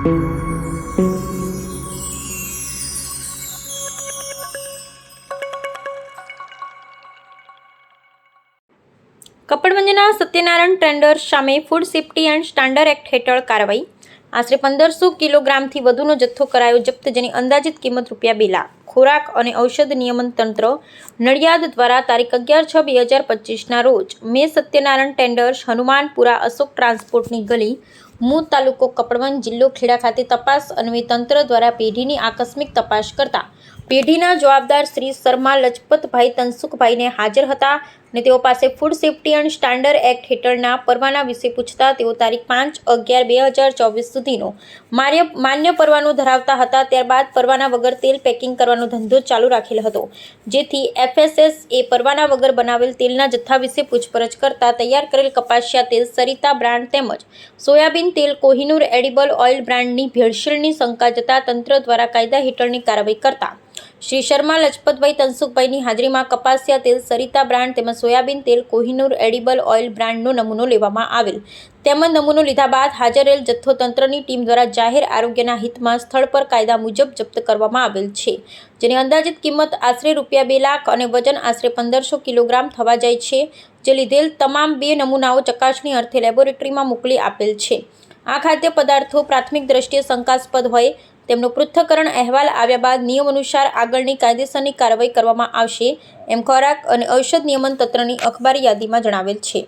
કપડવંજના Satyanarayan tender સામે food safety and standard act હેઠળ કાર્યવાહી. આશરે પંદરસો કિલોગ્રામથી વધુનો જથ્થો કરાયો જપ્ત, જેની અંદાજિત કિંમત રૂપિયા બે લાખ. ખોરાક અને ઔષધ નિયમન તંત્ર નડિયાદ દ્વારા તારીખ અગિયાર છ બે હજાર પચીસના રોજ મે સત્યનારાયણ ટેન્ડર્સ હનુમાનપુરા અશોક ટ્રાન્સપોર્ટની ગલી મૂ તાલુકો કપડવંજ જિલ્લો ખેડા ખાતે તપાસ અન્વયે તંત્ર દ્વારા પેઢીની આકસ્મિક તપાસ કરતા પેઢીના જવાબદાર શ્રી શર્મા લજપતભાઈ તનસુખભાઈને હાજર હતા અને તેઓ પાસે food safety and standard act હેઠળના પરવાના વિશે પૂછતા તેઓ તારીખ પાંચ અગિયાર બે હજાર ચોવીસ સુધીનો માન્ય માન્ય પરવાનો ધરાવતા હતા. ત્યારબાદ પરવાના વગર તેલ પેકિંગ કરવાનો ધંધો ચાલુ રાખેલ હતો. જેથી એફએસએસ એ પરવાના વગર બનાવેલ તેલના જથ્થા વિશે પૂછપરછ કરતા તૈયાર કરેલ કપાસિયા તેલ, સરિતા બ્રાન્ડ તેમજ સોયાબીન તેલ, કોહિનૂર એડિબલ ઓઇલ બ્રાન્ડની ભેળસેળની શંકા જતા તંત્ર દ્વારા કાયદા હેઠળની કાર્યવાહી કરતા શ્રી શર્મા, લજપતભાઈ તનસુખભાઈની હાજરીમાં કપાસિયા તેલ, સરિતા બ્રાન્ડ તેમજ સોયાબીન તેલ, કોહિનૂર એડિબલ ઓઇલ બ્રાન્ડનો નમૂનો લેવામાં આવેલ. તેમજ નમૂનો લીધા બાદ હાજર રહેલ જથ્થો તંત્રની ટીમ દ્વારા જાહેર આરોગ્યના હિતમાં સ્થળ પર કાયદા મુજબ જપ્ત કરવામાં આવેલ છે, જેની અંદાજિત કિંમત આશરે રૂપિયા બે લાખ અને વજન આશરે પંદરસો કિલોગ્રામ થવા જાય છે, જે લીધેલ તમામ બે નમૂનાઓ ચકાસણી અર્થે લેબોરેટરીમાં મોકલી આપેલ છે. આ ખાદ્ય પદાર્થો પ્રાથમિક દ્રષ્ટિએ શંકાસ્પદ હોય તેમનો પૃથ્થકરણ અહેવાલ આવ્યા બાદ નિયમ અનુસાર આગળની કાયદેસરની કાર્યવાહી કરવામાં આવશે, એમ ખોરાક અને ઔષધ નિયમન તંત્રની અખબારી યાદીમાં જણાવેલ છે.